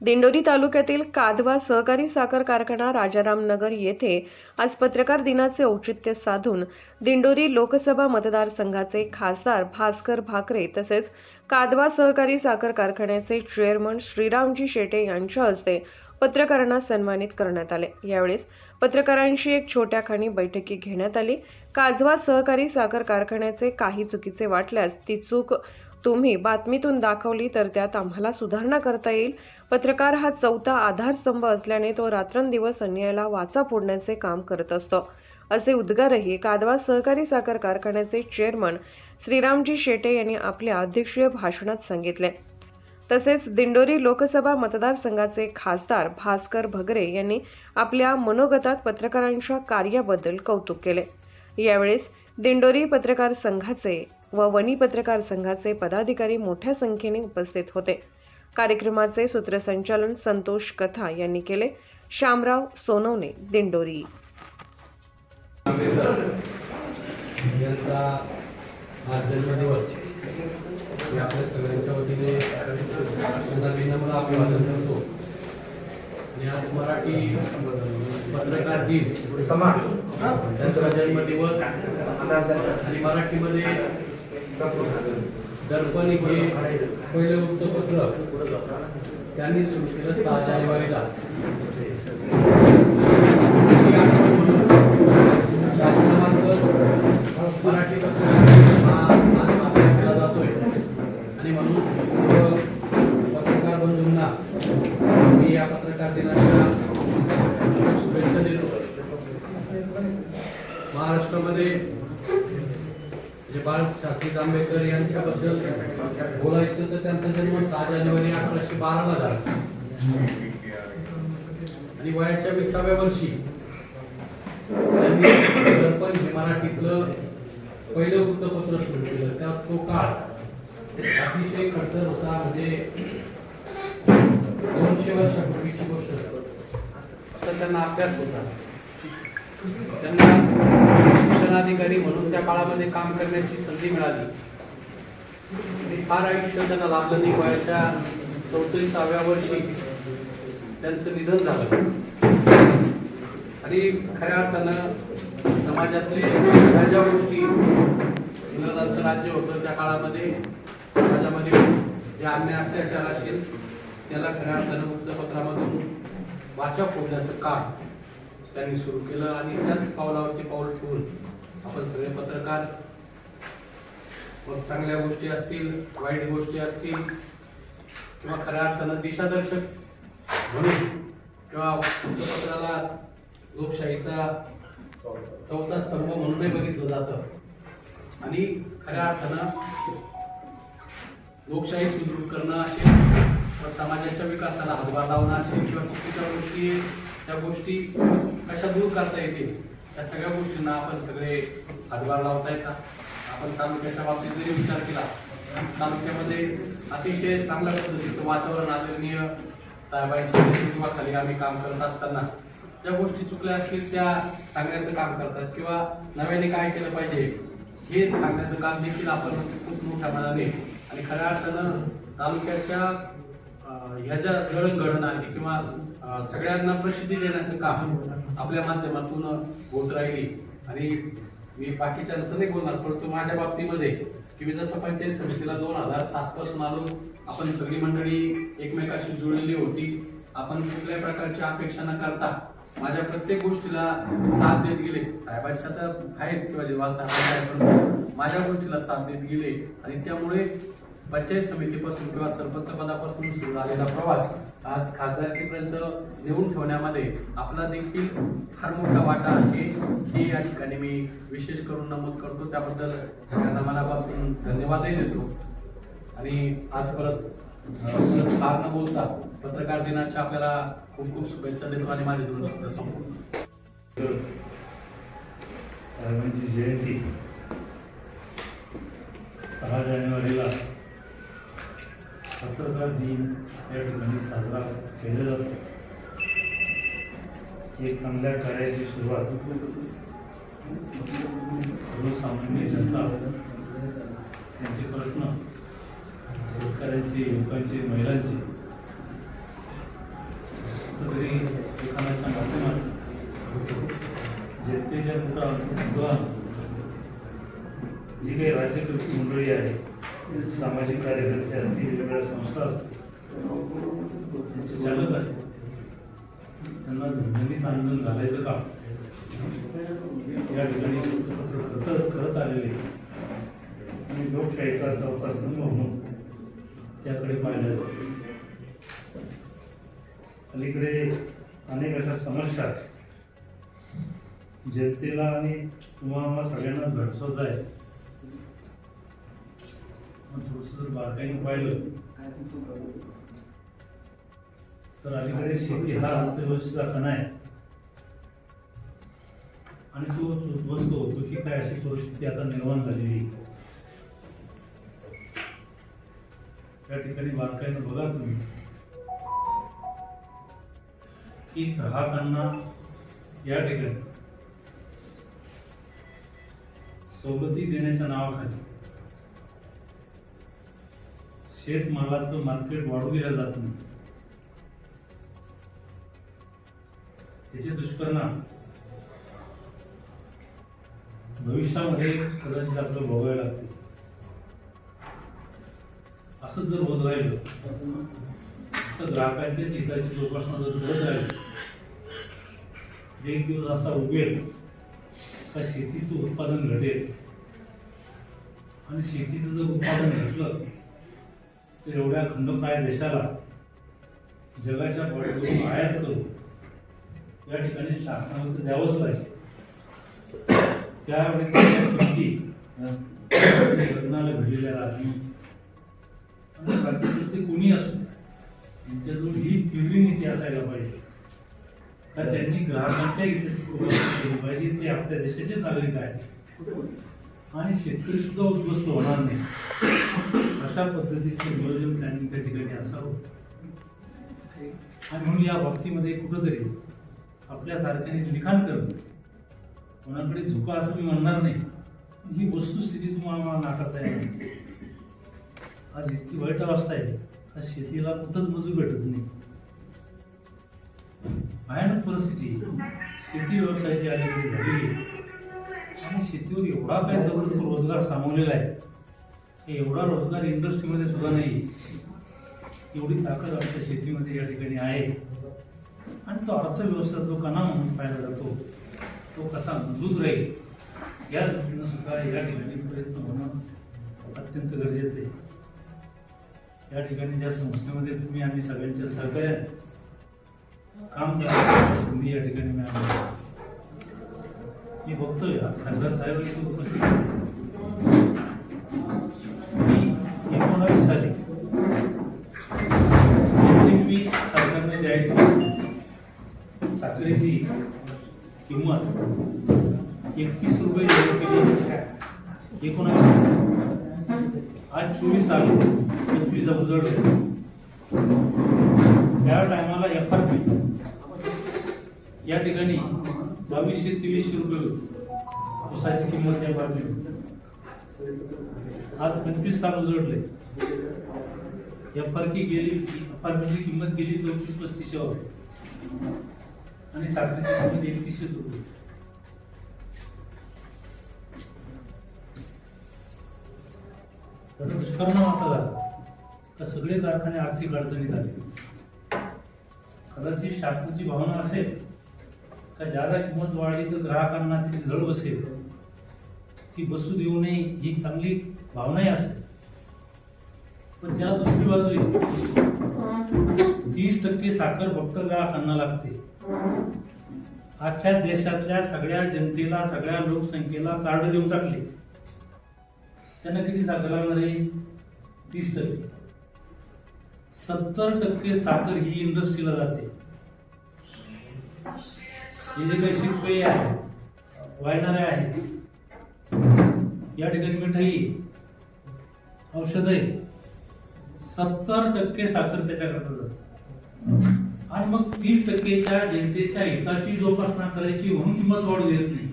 दिंडोरी तालुक्यातील कादवा सहकारी साखर कारखाना राजारामनगर येथे आज पत्रकार दिनाचे औचित्य साधून दिंडोरी लोकसभा मतदारसंघाचे खासदार भास्कर भाकरे तसेच कादवा सहकारी साखर कारखान्याचे चेअरमन श्रीरामजी शेटे यांच्या हस्ते पत्रकारांना सन्मानित करण्यात आले. यावेळेस पत्रकारांशी एक छोट्या खाणी बैठकी घेण्यात आली. काजवा सहकारी साखर कारखान्याचे काही चुकीचे वाटल्यास ती चूक तुम्ही बातमीतून दाखवली तर त्यात आम्हाला सुधारणा करता येईल. पत्रकार हा चौथा आधारस्तंभ असल्याने तो रात्रंदिवस अन्यायाला वाचा फोडण्याचे काम करत असतो. असे उद्गारही कादवा सहकारी साखर कारखान्याचे चेअरमन श्रीरामजी शेटे यांनी आपल्या अध्यक्षीय भाषणात सांगितले. तसेच दिंडोरी लोकसभा मतदारसंघाचे खासदार भास्कर भगरे यांनी आपल्या मनोगतात पत्रकारांच्या कार्याबद्दल कौतुक केले. यावेळेस दिंडोरी पत्रकार संघाचे व वणी पत्रकार संघाचे पदाधिकारी मोठ्या संख्येने उपस्थित होते. कार्यक्रमाचे सूत्रसंचालन संतोष कथा यांनी केले. शामराव सोनवणे दिंडोरी. यांचा जन्मदिवस मी आपल्या सगळ्यांच्या वतीने त्यांना विनम्र अभिवादन करतो. आणि आज मराठी पत्रकार दिन. त्यांचा जन्मदिवस आणि मराठीमध्ये दर्पण हे पहिलं वृत्तपत्र. त्यांनी सुरू केलं सहा जानेवारीला. ही आठवण म्हणून शासनामार्फत मराठी पत्रकार हा आज स्थापन केला जातोय. आणि म्हणून सर्व पत्रकार बंधूंना मी या पत्रकार दिनाच्या शुभेच्छा देतो. महाराष्ट्रामध्ये म्हणजे बाळ शास्त्री आंबेडकर यांच्याबद्दल बोलायचं तर त्यांचा जन्म सहा जानेवारी अकराशे बाराला झाला. आणि वयाच्या विसाव्या वर्षी त्यांनी दर्पण हे मराठीतलं पहिलं वृत्तपत्र सुरू केलं. त्या तो काळ अतिशय खडतर होता. म्हणजे दोनशे वर्षापूर्वीची गोष्ट. आता त्यांना अभ्यास होता. त्यांना शिक्षणाधिकारी म्हणून त्या काळामध्ये काम करण्याची संधी मिळाली. आणि फार आयुष्य त्यांना लाभलं नाही. वयाच्या चौतीसाव्या वर्षी त्यांचं निधन झालं. आणि खऱ्या अर्थानं समाजातले ज्या ज्या गोष्टी इंग्रजांचं राज्य होतं त्या काळामध्ये समाजामध्ये जे अन्य अत्याचार असेल त्याला खऱ्या अर्थानं वृत्तपत्रामधून वाचा फोडण्याचं काम त्यांनी सुरू केलं आणि त्याच पावलावरती पाऊल ठेवून आपण सगळे पत्रकार मग चांगल्या गोष्टी असतील वाईट गोष्टी असतील किंवा खऱ्या अर्थानं दिशादर्शक म्हणून किंवा वृत्तपत्राला लोकशाहीचा चौथा स्तंभ म्हणूनही बघितलं जातं. आणि खऱ्या अर्थानं लोकशाही सुदृढ करणं असेल किंवा समाजाच्या विकासाला हातभार लावणं असेल किंवा चुकीच्या गोष्टी त्या गोष्टी कशा दूर करता येतील या सगळ्या गोष्टींना आपण सगळे हातभार लावता येतात आपण तालुक्याच्या बाबतीत जरी विचार केला तालुक्यामध्ये अतिशय चांगल्या पद्धतीचं वातावरण आदरणीय साहेबांच्या नेतृत्वाखाली आम्ही काम करत असताना ज्या गोष्टी चुकल्या असतील त्या सांगण्याचं काम करतात किंवा नव्याने काय केलं पाहिजे हे सांगण्याचं काम देखील आपण खूप मोठ्या मनाने आणि खऱ्या अर्थानं तालुक्याच्या ह्या ज्या जडणघडण आहे किंवा सगळ्यांना प्रसिद्धी देण्याचं काम आपल्या माध्यमातून होत राहिली आणि मी बाकीच्यांचं नाही बोलणार परंतु माझ्या बाबतीमध्ये की मी जसं पंचायत समितीला दोन हजार सात पासून आलो आपण सगळी मंडळी एकमेकाशी जुळलेली होती. आपण कुठल्याही प्रकारची अपेक्षा न करता माझ्या प्रत्येक गोष्टीला साथ देत गेले. साहेबांच्या तर आहेच किंवा जेव्हा साहेबांच्या माझ्या गोष्टीला साथ देत गेले. आणि त्यामुळे पंचायत समितीपासून किंवा सरपंच पदापासून सुरू झालेला प्रवास आज खासदारकीपर्यंत नेऊन ठेवण्यामध्ये आपला देखील फार मोठा वाटा आहे. हे या ठिकाणी मी विशेष करून नमूद करतो. त्याबद्दल सगळ्यांना मनापासून धन्यवादही देतो. आणि आज परत फार न बोलता पत्रकार दिनाच्या आपल्याला खूप खूप शुभेच्छा देतो आणि माझे दोन शब्द संपवतो. जयंती. या ठिकाणी साजरा केला जातो एक चांगल्या कार्याची सुरुवात. सर्वसामान्य जनता त्यांचे प्रश्न शेतकऱ्यांचे युवकांचे महिलांचे. तरी दुकानाच्या माध्यमात जनतेच्या मुद्दा जी काही राज्यकृती मंडळी आहेत सामाजिक कार्यकर्ते असतील वेगवेगळ्या संस्था असतील त्यांना धंद्यांनी आंदोलन घालायचं काम या ठिकाणी करत आलेले. आणि लोकशाहीचा चौथा स्तंभ म्हणून त्याकडे पाहिलं. जातं अलीकडे अनेक अशा समस्या जनतेला आणि तुम्हाला सगळ्यांना भेडसवत आहे. थोडस जर बारकाईने पाहिलं तर अलीकडे शेती हा अर्थव्यवस्थेचा कणा आहे. आणि तो उद्ध्वस्त होतो की काय अशी परिस्थिती आता निर्माण झालेली त्या ठिकाणी बारकाईनं बघा तुम्ही. की ग्राहकांना या ठिकाणी सवलती देण्याच्या नावाखाली शेतमालाचं मार्केट वाढू दिलं जात नाही. त्याचे दुष्परिणाम. भविष्यामध्ये कदाचित आपलं भोगावे लागते असं जर होत राहिलं तर ग्राहकांच्या हिताची जोपासना जर होत राहिली एक दिवस असा उगेल का शेतीचं उत्पादन घटेल? आणि शेतीचं जर उत्पादन घटलं तर एवढ्या खंडप्राय देशाला जगाच्या पाठीवरून आयात करू या ठिकाणी शासनाला तर द्यावंच लागेल त्यावेळी लग्नाला घडलेल्या राजनी ते कोणी असो त्यांच्याजवळ ही पिवळी नीती असायला पाहिजे. का त्यांनी ग्राहकांच्या केली पाहिजे ते आपल्या देशाचे नागरिक आहेत. आणि शेतकरी सुद्धा उद्ध्वस्त होणार नाही. अशा पद्धतीचे नियोजन प्लॅनिंग त्या ठिकाणी असावं. आणि म्हणून या बाबतीमध्ये कुठंतरी आपल्यासारख्याने लिखाण करणं कोणाकडे झुका असं मी म्हणणार नाही. ही वस्तुस्थिती तुम्हाला मला नाकारता येणार नाही. आज इतकी वाईट अवस्था आहे. आज शेतीला कुठंच मजूर भेटत नाही. भयानक परिस्थिती शेती व्यवसायाची आलेली झालेली आहे. आणि शेतीवर एवढा काय जबरदस्त रोजगार सामावलेला आहे. एवढा रोजगार इंडस्ट्रीमध्ये सुद्धा नाही. एवढी ताकद आपल्या शेतीमध्ये या ठिकाणी आहे. आणि तो अर्थव्यवस्था जो कणा म्हणून पाहिला जातो तो कसा मजबूत राहील या दृष्टीनं सुद्धा या ठिकाणी प्रयत्न होणं अत्यंत गरजेचं आहे. या ठिकाणी ज्या संस्थेमध्ये तुम्ही आम्ही सगळ्यांच्या सहकार्यात काम करण्याची संधी या ठिकाणी मिळाली मी बघतोय आज खासदार साहेब उपस्थित आहेत. मी एकोणावीस साली SMB सरकारने जाहीर केली साखरेची किंमत एकतीस रुपये जाहीर केली. एकोणावीस. आज चोवीस साल पंचवीस उजड त्या टायमाला एफ आर पी. या ठिकाणी बावीसशे तेवीसशे रुपये होती. ऊसाची किंमत या बाजूने आज पंचवीस साल उजडले एफ आर की गेली एफ आर पीची किंमत गेली चौतीस पस्तीसशे रुपये आणि साखरेची किंमत एकतीसशे रुपये त्याचा दुष्परिणाम असा झाला तर सगळे कारखाने आर्थिक अडचणीत आले. कदाचित शासनाची भावना असेल का ज्यादा किंमत वाढली तर ग्राहकांना ती जड बसेल. ती बसू देऊ नये ही चांगली भावनाही असेल. पण त्या दुसरी बाजूला तीस टक्के साखर फक्त ग्राहकांना लागते. अख्ख्या देशातल्या सगळ्या जनतेला सगळ्या लोकसंख्येला कार्ड देऊन टाकले. त्यांना किती साखर लागणार आहे? तीस टक्के. सत्तर टक्के साखर ही इंडस्ट्रीला जाते. हे जे काही शिकपे आहे वायनारे आहे या ठिकाणी मिठाई औषध आहे सत्तर टक्के साखर त्याच्याकडे जाते. आणि मग तीस टक्केच्या जनतेच्या हिताची जोपासना करायची म्हणून किंमत वाढू देत नाही.